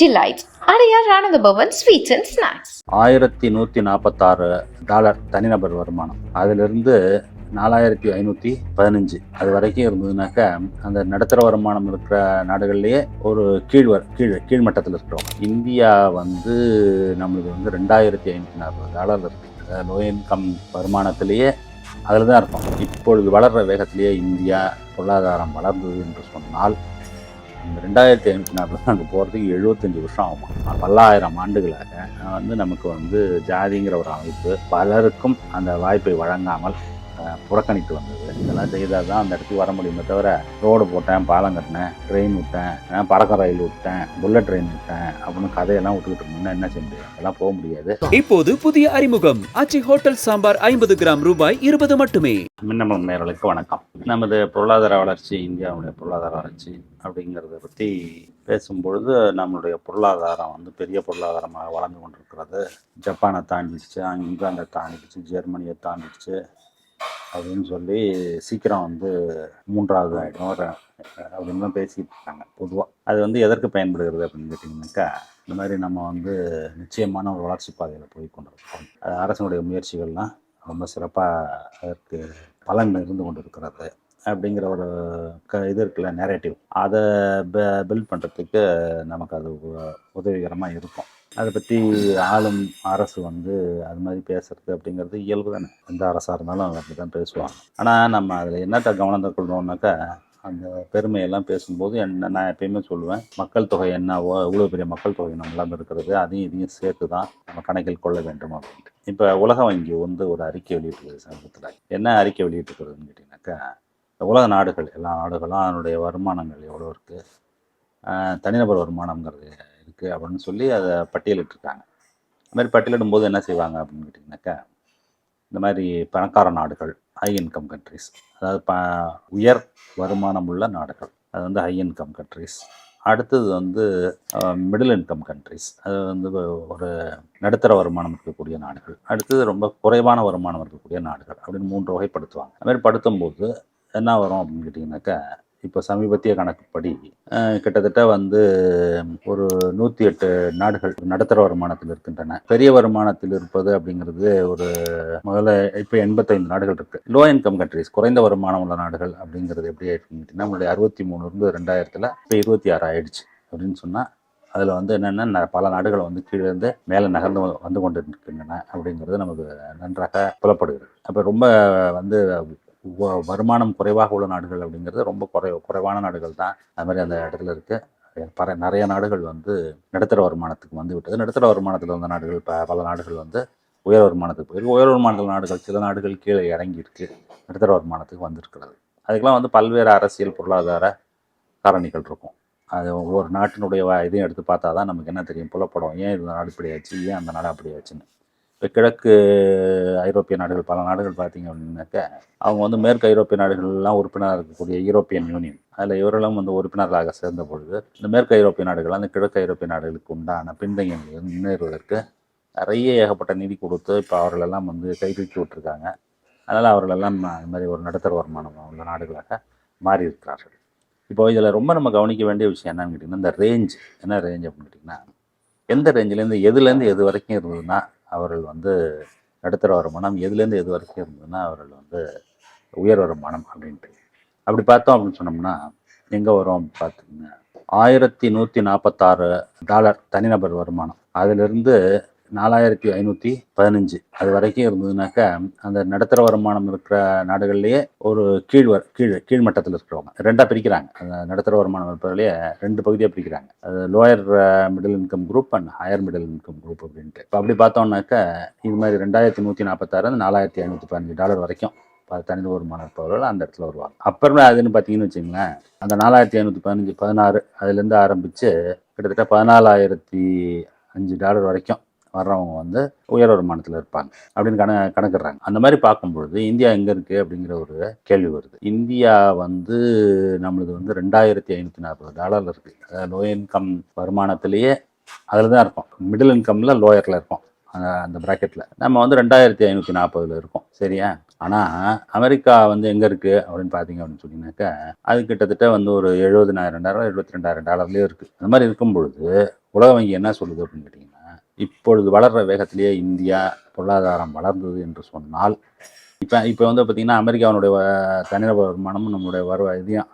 Delight Adyar Ananda Pawan sweets and snacks ஆயிரத்தி நூற்றி நாற்பத்தாறு டாலர் தனிநபர் வருமானம். அதிலிருந்து நாலாயிரத்தி ஐநூற்றி பதினஞ்சு. அது வரைக்கும் இருந்ததுனாக்க அந்த நடுத்தர வருமானம் இருக்கிற நாடுகள்லேயே ஒரு கீழ்வர் கீழ் கீழ்மட்டத்தில் இருக்கிறோம் இந்தியா வந்து நம்மளுக்கு வந்து ரெண்டாயிரத்தி ஐநூற்றி நாற்பது டாலர் இருக்குது லோ இன்கம் வருமானத்திலேயே அதில் தான் இருக்கும். இப்பொழுது வளர்கிற வேகத்திலேயே இந்தியா பொருளாதாரம் வளர்ந்தது என்று சொன்னால் இந்த ரெண்டாயிரத்தி ஐநூற்றி நாற்பது அங்கே போகிறதுக்கு எழுபத்தஞ்சு வருஷம் ஆகுமா? பல்லாயிரம் ஆண்டுகளாக வந்து நமக்கு வந்து ஜாதிங்கிற ஒரு அமைப்பு பலருக்கும் அந்த வாய்ப்பை வழங்காமல் புறக்கணித்து வந்தது. இதெல்லாம் செய்தால் தான் அந்த இடத்துக்கு வர முடியுமே தவிர ரோடு போட்டேன் பாலம் கட்டினேன் ட்ரெயின் விட்டேன் பறக்க ரயில் விட்டேன் புல்லட் ட்ரெயின் விட்டேன் அப்படின்னு கதையெல்லாம் விட்டுக்கிட்டு இருந்தோம்னா என்ன செய்ய முடியும்? அதெல்லாம் போக முடியாது. இப்போது புதிய அறிமுகம். ஆச்சி ஹோட்டல் சாம்பார் ஐம்பது கிராம் ரூபாய் இருபது மட்டுமே. மின்னமல் நேர்களுக்கு வணக்கம். நமது பொருளாதார வளர்ச்சி இந்தியாவுடைய பொருளாதார வளர்ச்சி அப்படிங்கிறத பற்றி பேசும்பொழுது நம்மளுடைய பொருளாதாரம் வந்து பெரிய பொருளாதாரமாக வளர்ந்து கொண்டிருக்கிறது. ஜப்பானை தாண்டிடுச்சு இங்கிலாந்தை தாண்டிடுச்சு ஜெர்மனியை தாண்டிடுச்சு அப்படின்னு சொல்லி சீக்கிரம் வந்து மூன்றாவது ஆகிடும் அப்படின்னு தான் பேசிக்கிட்டு இருக்காங்க பொதுவாக அது வந்து எதற்கு பயன்படுகிறது அப்படின்னு கேட்டிங்கனாக்கா இந்த மாதிரி நம்ம வந்து நிச்சயமான ஒரு வளர்ச்சி பாதையில் போய் கொண்டிருக்கோம். அரசனுடைய முயற்சிகள்லாம் ரொம்ப சிறப்பாக அதற்கு பலன் இருந்து கொண்டு இருக்கிறது அப்படிங்கிற ஒரு க இது இருக்குல்ல நேரேட்டிவ் அதை பில்ட் பண்ணுறதுக்கு நமக்கு அது உ- உதவிகரமாக இருக்கும். அதை பற்றி ஆளும் அரசு வந்து அது மாதிரி பேசுறது அப்படிங்கிறது இயல்பு தானே. எந்த அரசாக இருந்தாலும் அவங்க அப்படி தான் பேசுவாங்க. ஆனால் நம்ம அதில் என்னத்தை கவனத்தை கொள்கிறோம்னாக்கா அந்த பெருமையெல்லாம் பேசும்போது என்ன நான் எப்பயுமே சொல்லுவேன் மக்கள் தொகை என்னவோ இவ்வளோ பெரிய மக்கள் தொகை நம்மளாம் இருக்கிறது அதையும் இதையும் சேர்த்து தான் நம்ம கணக்கில் கொள்ள வேண்டும் அப்படின்ட்டு. இப்போ உலக வங்கி வந்து ஒரு அறிக்கை வெளியிட்டிருக்குது சமீபத்தில் என்ன அறிக்கை வெளியிட்டிருக்கிறதுன்னு கேட்டிங்கனாக்கா உலக நாடுகள் எல்லா நாடுகளும் அதனுடைய வருமானங்கள் எவ்வளோ இருக்குது தனிநபர் வருமானங்கிறது இருக்குது அப்படின்னு சொல்லி அதை பட்டியலிட்டிருக்காங்க. அது மாதிரி பட்டியலிடும் போது என்ன செய்வாங்க அப்படின்னு கேட்டிங்கனாக்கா இந்த மாதிரி பணக்கார நாடுகள் ஹை இன்கம் கண்ட்ரிஸ் அதாவது ப உயர் வருமானம் உள்ள நாடுகள் அது வந்து ஹை இன்கம் கண்ட்ரிஸ் அடுத்தது வந்து மிடில் இன்கம் கண்ட்ரிஸ் அது வந்து ஒரு நடுத்தர வருமானம் இருக்கக்கூடிய நாடுகள் அடுத்தது ரொம்ப குறைவான வருமானம் இருக்கக்கூடிய நாடுகள் அப்படின்னு மூன்று வகைப்படுத்துவாங்க. அதுமாதிரி படுத்தும்போது என்ன வரும் அப்படின்னு கேட்டிங்கனாக்கா இப்போ சமீபத்திய கணக்குப்படி கிட்டத்தட்ட வந்து ஒரு நூற்றி எட்டு நாடுகள் நடுத்தர வருமானத்தில் இருக்கின்றன. பெரிய வருமானத்தில் இருப்பது அப்படிங்கிறது ஒரு முதல்ல இப்போ எண்பத்தைந்து நாடுகள் இருக்கு. லோ இன்கம் கண்ட்ரிஸ் குறைந்த வருமானம் உள்ள நாடுகள் அப்படிங்கிறது எப்படி ஆயிடுச்சுன்னு கேட்டிங்கன்னா நம்மளுடைய அறுபத்தி மூணு இருந்து ரெண்டாயிரத்தில் இப்போ இருபத்தி ஆறு ஆயிடுச்சு அப்படின்னு சொன்னால் அதில் வந்து என்னென்னா பல நாடுகள் வந்து கீழே இருந்து மேலே நகர்ந்து வந்து கொண்டு இருக்கின்றன அப்படிங்கிறது நமக்கு நன்றாக புலப்படுகிறது. அப்போ ரொம்ப வந்து வருமானம் குறைவாக உள்ள நாடுகள் அப்படிங்கிறது ரொம்ப குறை குறைவான நாடுகள் தான். அது மாதிரி அந்த இடத்துல இருக்குது பல நிறைய நாடுகள் வந்து நடுத்தர வருமானத்துக்கு வந்து விட்டது. நடுத்தர வருமானத்தில் வந்த நாடுகள் ப பல நாடுகள் வந்து உயர் வருமானத்துக்கு போயிருக்கு. உயர் வருமானத்தில் நாடுகள் சில நாடுகள் கீழே இறங்கியிருக்கு. நடுத்தர வருமானத்துக்கு வந்திருக்கிறது. அதுக்கெல்லாம் வந்து பல்வேறு அரசியல் பொருளாதார காரணிகள் இருக்கும். அது ஒவ்வொரு நாட்டினுடைய இதையும் எடுத்து பார்த்தா தான் நமக்கு என்ன தெரியும்? புலப்படும். ஏன் இந்த நாடு இப்படி ஆச்சு? ஏன் அந்த நாடு அப்படி ஆச்சுன்னு? இப்போ கிழக்கு ஐரோப்பிய நாடுகள் பல நாடுகள் பார்த்தீங்க அப்படின்னாக்க அவங்க வந்து மேற்கு ஐரோப்பிய நாடுகள்லாம் உறுப்பினராக இருக்கக்கூடிய யூரோப்பியன் யூனியன். அதில் இவரெல்லாம் வந்து உறுப்பினர்களாக சேர்ந்த பொழுது இந்த மேற்கு ஐரோப்பிய நாடுகள் அந்த கிழக்கு ஐரோப்பிய நாடுகளுக்கு உண்டான பின்தங்கிய முன்னேறுவதற்கு நிறைய ஏகப்பட்ட நிதி கொடுத்து இப்போ அவர்களெல்லாம் வந்து கை தூக்கி விட்டுருக்காங்க. அதனால் அவர்களெல்லாம் இது மாதிரி ஒரு நடுத்தர வருமானம் உள்ள நாடுகளாக மாறி இருக்கிறார்கள் இப்போ இதில் ரொம்ப நம்ம கவனிக்க வேண்டிய விஷயம் என்னன்னு கேட்டிங்கன்னா இந்த ரேஞ்ச் என்ன ரேஞ்ச் அப்படின்னு கேட்டிங்கன்னா எந்த ரேஞ்சிலேருந்து எதுலேருந்து எது வரைக்கும் இருந்ததுன்னா அவர்கள் வந்து நடுத்தர வருமானம் எதுலேருந்து எது வரைக்கும் இருந்ததுன்னா அவர்கள் வந்து உயர் வருமானம் அப்படின்ட்டு. அப்படி பார்த்தோம் அப்படின்னு சொன்னோம்னா எங்கே வரும் பார்த்தீங்கன்னா ஆயிரத்தி நூற்றி நாற்பத்தாறு டாலர் தனிநபர் வருமானம். அதிலிருந்து நாலாயிரத்தி ஐநூற்றி பதினஞ்சு. அது வரைக்கும் இருந்ததுனாக்கா அந்த நடுத்தர வருமானம் இருக்கிற நாடுகள்லேயே ஒரு கீழ்வர் கீழ் கீழ்மட்டத்தில் இருக்கிறவங்க ரெண்டாக பிரிக்கிறாங்க. அந்த நடுத்தர வருமானம் இருப்பதிலேயே ரெண்டு பகுதியாக பிரிக்கிறாங்க. அது lower middle income group and higher middle income group அப்படின்ட்டு. இப்போ அப்படி பார்த்தோம்னாக்கா இது மாதிரி ரெண்டாயிரத்தி நூற்றி நாற்பத்தாறு நாலாயிரத்தி ஐநூற்றி பதினஞ்சு டாலர் வரைக்கும் ப- தனி வருமானம் இருப்பவர்கள் அந்த இடத்துல வருவாங்க. அப்புறமே அதுன்னு பார்த்தீங்கன்னு வச்சுங்களேன் அந்த நாலாயிரத்தி ஐநூற்றி பதினஞ்சு பதினாறு அதுலேருந்து ஆரம்பித்து கிட்டத்தட்ட பதினாலாயிரத்தி அஞ்சு டாலர் வரைக்கும் வர்றவங்க வந்து உயர் வருமானத்தில் இருப்பாங்க அப்படின்னு கண கணக்கிடுறாங்க. அந்த மாதிரி பார்க்கும்பொழுது இந்தியா எங்கே இருக்குது அப்படிங்கிற ஒரு கேள்வி வருது. இந்தியா வந்து நம்மளுது வந்து ரெண்டாயிரத்தி ஐநூற்றி நாற்பது டாலரில் இருக்குது அதாவது லோ இன்கம் வருமானத்திலேயே அதில் தான் இருக்கும். மிடில் இன்கமில் லோயரில் இருக்கும். அந்த அந்த ப்ராக்கெட்டில் நம்ம வந்து ரெண்டாயிரத்தி ஐநூற்றி நாற்பதுல இருக்கோம். சரியா? ஆனால் அமெரிக்கா வந்து எங்கே இருக்குது அப்படின்னு பார்த்தீங்க அப்படின்னு சொன்னீங்கன்னாக்கா அது கிட்டத்தட்ட வந்து ஒரு எழுபதினாயிரம் டாலர் எழுபத்தி ரெண்டாயிரம் டாலர்லேயே இருக்குது அந்த மாதிரி இருக்கும் பொழுது உலக வங்கி என்ன சொல்லுது அப்படின்னு கேட்டிங்கன்னா இப்பொழுது வளர்ற வேகத்திலேயே இந்தியா பொருளாதாரம் வளர்ந்தது என்று சொன்னால் இப்போ இப்போ வந்து பார்த்திங்கன்னா அமெரிக்காவினுடைய தனிநபர் வருமானமும் நம்மளுடைய வருவ இதையும்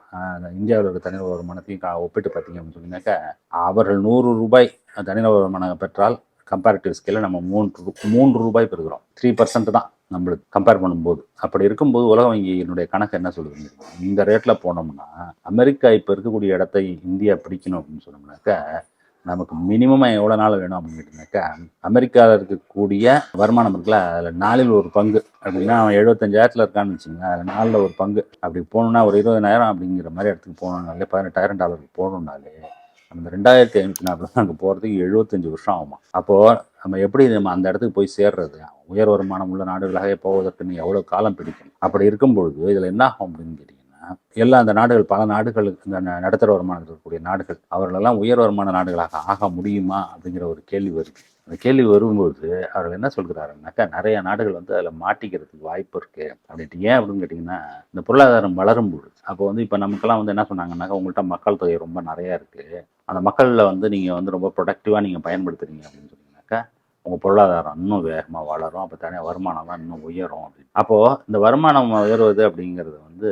இந்தியாவில் இருக்கிற தனிநபர் வருமானத்தையும் கா- ஒப்பிட்டு பார்த்தீங்க அப்படின்னு சொன்னீங்கன்னாக்கா அவர்கள் நூறு ரூபாய் தனிநபர் வருமானம் பெற்றால் கம்பேரிட்டிவ் ஸ்கேலில் நம்ம மூன்று ரூ- மூன்று ரூபாய் பெறுகிறோம். த்ரீ பர்சன்ட் தான் நம்மளுக்கு கம்பேர் பண்ணும்போது. அப்படி இருக்கும்போது உலக வங்கியினுடைய கணக்கு என்ன சொல்லுது இந்த ரேட்டில் போனோம்னா அமெரிக்கா இப்போ இருக்கக்கூடிய இடத்தை இந்தியா பிடிக்கணும் அப்படின்னு சொன்னோம்னாக்கா நமக்கு மினிமமாக எவ்வளோ நாள் வேணும் அப்படின்னு கேட்டிங்கனாக்கா அமெரிக்காவில் இருக்கக்கூடிய வருமானம் இருக்குல்ல அதில் நாளில் ஒரு பங்கு. அப்படின்னா அவன் எழுபத்தஞ்சாயிரத்தில் இருக்கான்னு வச்சுங்க அதில் நாளில் ஒரு பங்கு. அப்படி போகணுன்னா ஒரு இருபதனாயிரம் அப்படிங்கிற மாதிரி இடத்துக்கு போகணுன்னாலே பதினெட்டாயிரம் டாலருக்கு போகணுன்னாலே அந்த ரெண்டாயிரத்தி ஐநூற்றி நாற்பது அங்கே போகிறதுக்கு எழுபத்தஞ்சு வருஷம் ஆகுமா? அப்போது நம்ம எப்படி நம்ம அந்த இடத்துக்கு போய் சேர்றது? உயர் வருமானம் உள்ள நாடுகளாக போவதற்கு நீ எவ்வளோ காலம் பிடிக்கும் அப்படி இருக்கும் பொழுது இதில் என்ன ஆகும் அப்படின்னு கேட்டீங்க எல்லா அந்த நாடுகள் பல நாடுகளுக்கு இந்த நடுத்தர வருமானம் இருக்கக்கூடிய நாடுகள் அவர்களெல்லாம் உயர் வருமான நாடுகளாக ஆக முடியுமா அப்படிங்கிற ஒரு கேள்வி வருது. அந்த கேள்வி வரும்போது அவர்கள் என்ன சொல்கிறாருன்னாக்கா நிறைய நாடுகள் வந்து அதில் மாட்டிக்கிறதுக்கு வாய்ப்பு இருக்குது அப்படின்ட்டு. ஏன் அப்படின்னு கேட்டிங்கன்னா இந்த பொருளாதாரம் வளரும் பொழுது அப்போ வந்து இப்போ நமக்கெல்லாம் வந்து என்ன சொன்னாங்கன்னாக்கா உங்கள்கிட்ட மக்கள் தொகை ரொம்ப நிறையா இருக்குது அந்த மக்களில் வந்து நீங்கள் வந்து ரொம்ப ப்ரொடக்டிவாக நீங்கள் பயன்படுத்துறீங்க அப்படின்னு சொன்னீங்கன்னாக்கா உங்கள் பொருளாதாரம் இன்னும் வேகமாக வளரும். அப்போ தனியாக வருமானம்லாம் இன்னும் உயரும் அப்படின்னு. அப்போது இந்த வருமானம் உயர்வது அப்படிங்கிறது வந்து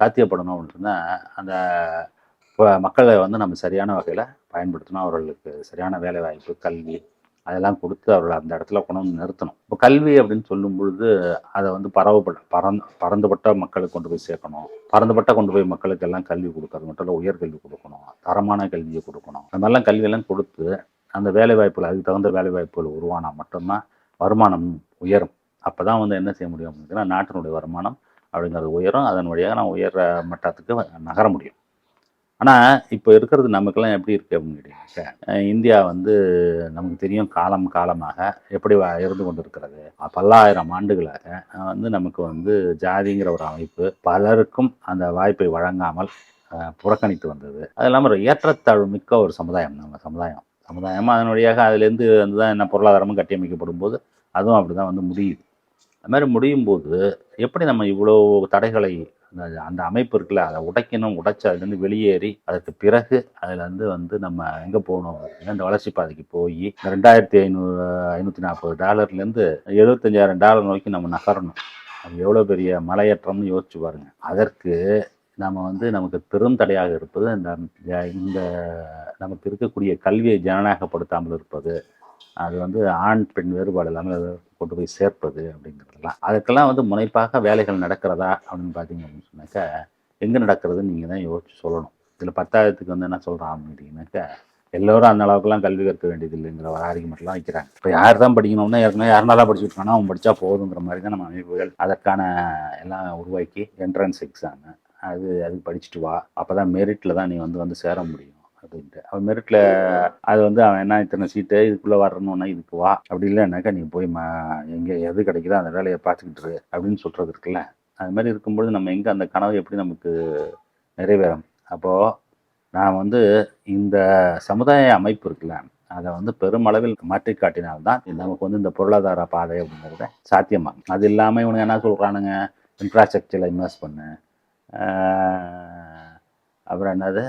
சாத்தியப்படணும் அப்படின்னா அந்த இப்போ மக்களை வந்து நம்ம சரியான வகையில் பயன்படுத்தணும். அவர்களுக்கு சரியான வேலை வாய்ப்பு கல்வி அதெல்லாம் கொடுத்து அவர்களை அந்த இடத்துல கொண்டு வந்து நிறுத்தணும். இப்போ கல்வி அப்படின்னு சொல்லும் பொழுது அதை வந்து பரவப்பட பறந்து பறந்துபட்ட மக்களுக்கு கொண்டு போய் சேர்க்கணும். பறந்துபட்ட கொண்டு போய் மக்களுக்கு எல்லாம் கல்வி கொடுக்கறது மட்டும் இல்லை உயர்கல்வி கொடுக்கணும். தரமான கல்வியை கொடுக்கணும். அந்த மாதிரிலாம் கல்வியெல்லாம் கொடுத்து அந்த வேலை வாய்ப்புகள் அதுக்கு தகுந்த வேலை வாய்ப்புகள் உருவானால் மட்டும்தான் வருமானம் உயரும். அப்போ தான் வந்து என்ன செய்ய முடியும் அப்படின்னா நாட்டினுடைய வருமானம் அப்படிங்கிறது உயரும் அதன் வழியாக நான் உயர்ற மட்டத்துக்கு நகர முடியும். ஆனால் இப்போ இருக்கிறது நமக்கெல்லாம் எப்படி இருக்குது அப்படின்னு கேட்டீங்கன்னா இந்தியா வந்து நமக்கு தெரியும் காலம் காலமாக எப்படி இருந்து கொண்டு இருக்கிறது பல்லாயிரம் ஆண்டுகளாக வந்து நமக்கு வந்து ஜாதிங்கிற ஒரு அமைப்பு பலருக்கும் அந்த வாய்ப்பை வழங்காமல் புறக்கணித்து வந்தது. அது இல்லாமல் ஒரு ஏற்றத்தாழ்வு மிக்க ஒரு சமுதாயம் நம்ம சமுதாயம். சமுதாயமாக அதன் வழியாக அதுலேருந்து வந்து தான் என்ன பொருளாதாரமும் கட்டியமைக்கப்படும் போது அதுவும் அப்படி தான் வந்து முடியுது. அது மாதிரி முடியும் போது எப்படி நம்ம இவ்வளோ தடைகளை அந்த அந்த அமைப்பு இருக்குல்ல அதை உடைக்கணும் உடைச்சு அதுலேருந்து வெளியேறி அதுக்கு பிறகு அதில் வந்து வந்து நம்ம எங்கே போகணும் அப்படின்னா இந்த வளர்ச்சி பாதைக்கு போய் இந்த ரெண்டாயிரத்தி ஐநூறு ஐநூற்றி நாற்பது டாலர்லேருந்து எழுபத்தஞ்சாயிரம் டாலர் நோக்கி நம்ம நகரணும். அது எவ்வளோ பெரிய மலையேற்றம்னு யோசிச்சு பாருங்க. அதற்கு நம்ம வந்து நமக்கு பெரும் தடையாக இருப்பது இந்த இந்த நமக்கு இருக்கக்கூடிய கல்வியை ஜனநாயகப்படுத்தாமல் இருப்பது. அது வந்து ஆண் பெண் வேறுபாடு இல்லாமல் கொண்டு போய் சேர்ப்பது அப்படிங்கிறதுலாம். அதுக்கெல்லாம் வந்து முனைப்பாக வேலைகள் நடக்கிறதா அப்படின்னு பார்த்தீங்க அப்படின்னு சொன்னாக்கா எங்கே நடக்கிறதுன்னு நீங்கள் தான் யோசிச்சு சொல்லணும். இதில் பத்தாயிரத்துக்கு வந்து என்ன சொல்கிறான் அப்படின்னாக்கா எல்லோரும் அந்த அளவுக்குலாம் கல்வி கற்க வேண்டியது இல்லைங்கிற ஒரு ஆர்குமெண்ட்லாம் வைக்கிறாங்க. இப்போ யார் தான் படிக்கணும்னா ஏற்கனவே யார் நல்லா படிச்சுட்டு இருக்கானோ அவன் படித்தா போதுங்கிற மாதிரி தான் நம்ம அமைப்புகள் அதற்கான எல்லாம் உருவாக்கி என்ட்ரன்ஸ் எக்ஸாமு அது அதுக்கு படிச்சுட்டு வா. அப்போ தான் மெரிட்டில் தான் நீ வந்து வந்து சேர முடியும். அப்படின்ட்டு. அவன் மெரிட்டில் அது வந்து அவன் என்ன இத்தனை சீட்டு இதுக்குள்ளே வரணும்னா இதுக்கு வா அப்படி இல்லைன்னாக்கா நீ போய் மா எங்கே எது கிடைக்குதோ அந்த வேலையை பார்த்துக்கிட்டு இரு அப்படின்னு சொல்கிறது இருக்குல்ல. அது மாதிரி இருக்கும்பொழுது நம்ம எங்கே அந்த கனவு எப்படி நமக்கு நிறைவேறும்? அப்போது நான் வந்து இந்த சமுதாய அமைப்பு இருக்குல்ல அதை வந்து பெருமளவில் மாற்றி காட்டினால்தான் நமக்கு வந்து இந்த பொருளாதார பாதை அப்படிங்கிறத சாத்தியமாக அது இல்லாமல் இவனுங்க என்ன சொல்கிறானுங்க இன்ஃப்ராஸ்ட்ரக்சரில் இன்வெஸ்ட் பண்ணு. அப்புறம் என்னது?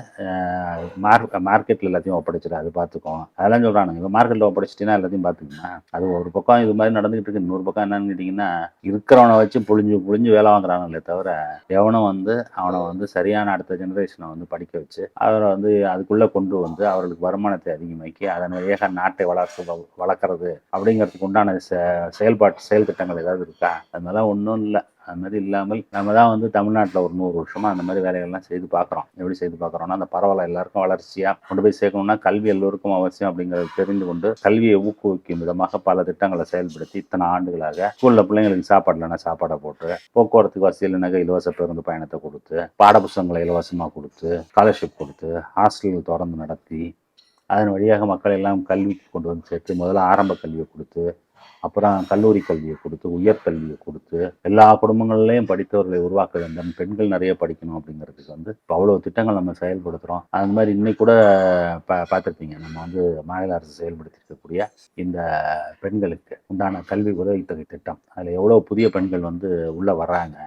மார்க் மார்க்கெட்டில் எல்லாத்தையும் ஒப்படைச்சிடும் அது பார்த்துக்கோ அதெல்லாம் சொல்கிறானுங்க இப்போ மார்க்கெட்டில் ஒப்படைச்சிட்டினா எல்லாத்தையும் பார்த்துக்கணும் அது ஒரு பக்கம் இது மாதிரி நடந்துகிட்டு இருக்கு. இன்னொரு பக்கம் என்னன்னு கேட்டிங்கன்னா இருக்கிறவனை வச்சு புழிஞ்சு புழிஞ்சு வேலை வாங்குறானுங்களே தவிர எவனும் வந்து அவனை வந்து சரியான அடுத்த ஜெனரேஷனை வந்து படிக்க வச்சு அவரை வந்து அதுக்குள்ளே கொண்டு வந்து அவர்களுக்கு வருமானத்தை அதிகமாக்கி அதன் வழியாக நாட்டை வளர்த்து வளர்க்குறது அப்படிங்கிறதுக்கு உண்டான செயல்பாட்டு செயல் திட்டங்கள் ஏதாவது இருக்கா? அதனால ஒன்றும் இல்லை. அது மாதிரி இல்லாமல் நம்ம தான் வந்து தமிழ்நாட்டில் ஒரு நூறு வருஷமாக அந்த மாதிரி வேலைகள்லாம் செய்து பார்க்குறோம். எப்படி செய்து பார்க்குறோம்னா அந்த பரவாயில்ல எல்லாருக்கும் வளர்ச்சியாக கொண்டு போய் சேர்க்கணும்னா கல்வி எல்லோருக்கும் அவசியம் அப்படிங்கிறத தெரிந்து கொண்டு கல்வியை ஊக்குவிக்கும் விதமாக பல திட்டங்களை செயல்படுத்தி இத்தனை ஆண்டுகளாக ஸ்கூலில் பிள்ளைங்களுக்கு சாப்பாடு இல்லைன்னா சாப்பாடை போட்டு போக்குவரத்துக்கு வசதி இல்லைனாக்க இலவச பேருந்து பயணத்தை கொடுத்து பாடப்புத்தகங்களை இலவசமாக கொடுத்து ஸ்காலர்ஷிப் கொடுத்து ஹாஸ்டல்கள் திறந்து நடத்தி அதன் வழியாக மக்கள் எல்லாம் கல்விக்கு கொண்டு வந்து சேர்த்து முதல்ல ஆரம்ப கல்வியை கொடுத்து அப்புறம் கல்லூரி கல்வியை கொடுத்து உயர்கல்வியை கொடுத்து எல்லா குடும்பங்கள்லையும் படித்தவர்களை உருவாக்க வேண்டும் பெண்கள் நிறைய படிக்கணும் அப்படிங்கிறதுக்கு வந்து இப்போ அவ்வளோ திட்டங்கள் நம்ம செயல்படுத்துகிறோம் அந்த மாதிரி இன்னைக்கு கூட பா பார்த்துருப்பீங்க. நம்ம வந்து மாநில அரசு செயல்படுத்தியிருக்கக்கூடிய இந்த பெண்களுக்கு உண்டான கல்வி உதவித்தொகை திட்டம். அதில் எவ்வளோ புதிய பெண்கள் வந்து உள்ளே வர்றாங்க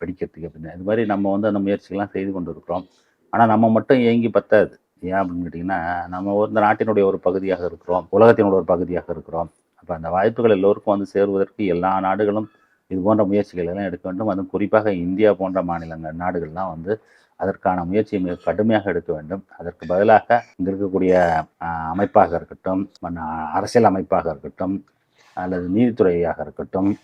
படிக்கிறதுக்கு அப்படின்னு. இது மாதிரி நம்ம வந்து அந்த முயற்சிகள்லாம் செய்து கொண்டு இருக்கிறோம் ஆனால் நம்ம மட்டும் ஏங்கி பத்தாது. ஏன் அப்படின்னு கேட்டிங்கன்னா நம்ம இந்த நாட்டினுடைய ஒரு பகுதியாக இருக்கிறோம். உலகத்தினுடைய ஒரு பகுதியாக இருக்கிறோம். அப்போ அந்த வாய்ப்புகள் எல்லோருக்கும் வந்து சேருவதற்கு எல்லா நாடுகளும் இது போன்ற முயற்சிகள் எல்லாம் எடுக்க வேண்டும். அதுவும் குறிப்பாக இந்தியா போன்ற மாநிலங்கள் நாடுகள்லாம் வந்து அதற்கான முயற்சியை மிக கடுமையாக எடுக்க வேண்டும். அதற்கு பதிலாக இங்கே இருக்கக்கூடிய அமைப்பாக இருக்கட்டும் மன்ன- அரசியல் அமைப்பாக இருக்கட்டும் அல்லது நீதித்துறையாக இருக்கட்டும்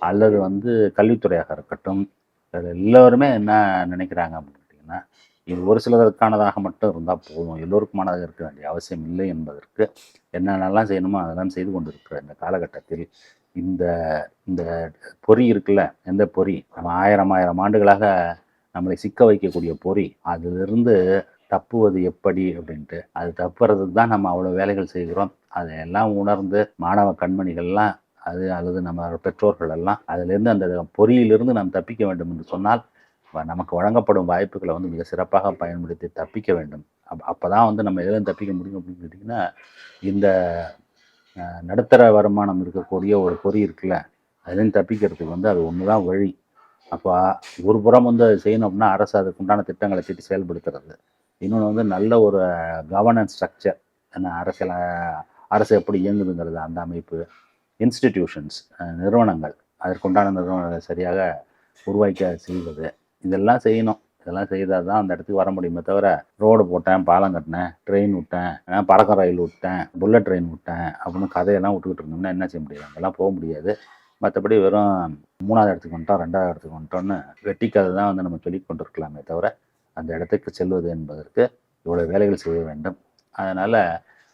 அல்லது வந்து கல்வித்துறையாக இருக்கட்டும் எல்லோருமே என்ன நினைக்கிறாங்க அப்படின்னு கேட்டிங்கன்னா இது ஒரு சிலருக்கானதாக மட்டும் இருந்தால் போதும். எல்லோருக்குமானதாக இருக்க வேண்டிய அவசியம் இல்லை என்பதற்கு என்னென்னலாம் செய்யணுமோ அதெல்லாம் செய்து கொண்டிருக்கிற இந்த காலகட்டத்தில் இந்த இந்த பொறி இருக்குல்ல எந்த பொறி? நம்ம ஆயிரம் ஆயிரம் ஆண்டுகளாக நம்மளை சிக்க வைக்கக்கூடிய பொறி. அதிலிருந்து தப்புவது எப்படி அப்படின்ட்டு அது தப்புறதுக்கு தான் நம்ம அவ்வளோ வேலைகள் செய்கிறோம். அதையெல்லாம் உணர்ந்து மாணவ கண்மணிகள்லாம் அது அல்லது நம்ம பெற்றோர்கள் எல்லாம் அதிலிருந்து அந்த பொறியிலிருந்து நாம் தப்பிக்க வேண்டும் என்று சொன்னால் நமக்கு வழங்கப்படும் வாய்ப்புகளை வந்து மிக சிறப்பாக பயன்படுத்தி தப்பிக்க வேண்டும். அப் அப்போ தான் வந்து நம்ம எதிலும் தப்பிக்க முடியும் அப்படின்னு கேட்டிங்கன்னா இந்த நடுத்தர வருமானம் இருக்கக்கூடிய ஒரு பொறி இருக்குல்ல அதுலேருந்து தப்பிக்கிறதுக்கு வந்து அது ஒன்று தான் வழி. அப்போ ஒரு புறம் வந்து அது செய்யணும் அப்படின்னா அரசு அதுக்கு உண்டான திட்டங்களை தீட்டி செயல்படுத்துறது. இன்னொன்று வந்து நல்ல ஒரு கவர்னன்ஸ் ஸ்ட்ரக்சர் என்ன அரசியல் அரசு எப்படி இயங்குதுங்கிறது அந்த அமைப்பு இன்ஸ்டிடியூஷன்ஸ் நிறுவனங்கள் அதற்குண்டான நிறுவனங்களை சரியாக உருவாக்க செய்வது. இதெல்லாம் செய்யணும். இதெல்லாம் செய்தால் தான் அந்த இடத்துக்கு வர முடியுமே தவிர ரோடு போட்டேன் பாலம் கட்டினேன் ட்ரெயின் விட்டேன் பறக்க ரயில் விட்டேன் புல்லட் ட்ரெயின் விட்டேன் அப்படின்னு கதையெல்லாம் விட்டுக்கிட்டு இருந்தோம்னா என்ன செய்ய முடியாது அங்கெல்லாம் போக முடியாது. மற்றபடி வெறும் மூணாவது இடத்துக்கு வந்துட்டோம் ரெண்டாவது இடத்துக்கு வந்துட்டோம்னு வெட்டி கதை தான் வந்து நம்ம சொல்லி கொண்டு இருக்கலாமே தவிர அந்த இடத்துக்கு செல்வது என்பதற்கு இவ்வளோ வேலைகள் செய்ய வேண்டும். அதனால்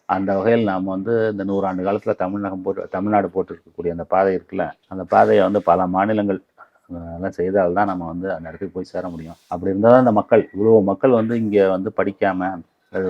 அந்த வகையில் நாம் வந்து இந்த நூறாண்டு காலத்தில் தமிழகம் போட்டு தமிழ்நாடு போட்டிருக்கக்கூடிய அந்த பாதை இருக்குல்ல அந்த பாதையை வந்து பல மாநிலங்கள் அதெல்லாம் எல்லாம் செய்தால் தான் நம்ம வந்து அந்த இடத்துக்கு போய் சேர முடியும். அப்படி இருந்தால் தான் அந்த மக்கள் இவ்வளோ மக்கள் வந்து இங்கே வந்து படிக்காமல்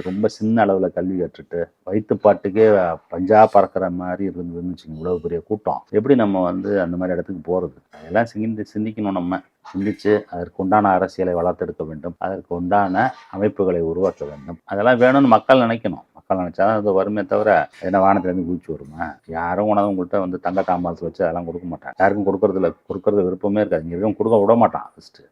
ரொம்ப சின்ன அளவில் கல்வி கற்றுட்டு வயிற்றுப்பாட்டுக்கே பஞ்சா பறக்கிற மாதிரி இருந்ததுன்னு இவ்வளோ பெரிய கூட்டம். எப்படி நம்ம வந்து அந்த மாதிரி இடத்துக்கு போகிறது அதெல்லாம் சிந்தி சிந்திக்கணும் நம்ம. சிந்திச்சு அதற்கு உண்டான அரசியலை வளர்த்தெடுக்க வேண்டும். அதற்கு உண்டான அமைப்புகளை உருவாக்க வேண்டும். அதெல்லாம் வேணும்னு மக்கள் நினைக்கணும். மக்கள் நினைச்சாதான் அது வருமே தவிர என்ன வானத்துலேருந்து குதிச்சு வருமா? யாரும் உணவு உங்கள்கிட்ட வந்து தங்க தாம்பாளத்தில் வச்சு அதெல்லாம் கொடுக்க மாட்டாங்க. யாருக்கும் கொடுக்கறதுல கொடுக்கறது விருப்பமே இருக்காது. இங்கே எதுவும் கொடுக்க விட மாட்டான் ஃபஸ்ட்டு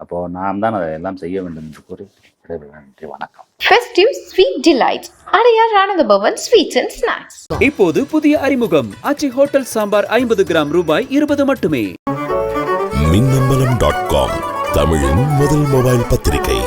அப்போது நாம் தான் அதை எல்லாம் செய்ய வேண்டும் என்று கூறி விடைபெறுகிறேன். நன்றி வணக்கம் Festive Sweet Delights. Adyar Ananda Bhavan Sweets and Snacks. இப்போது புதிய அறிமுகம் ஆச்சி ஹோட்டல் சாம்பார் ஐம்பது கிராம் ரூபாய் இருபது மட்டுமே மின்னம்பலம் டாட் காம் தமிழின் முதல் மொபைல் பத்திரிகை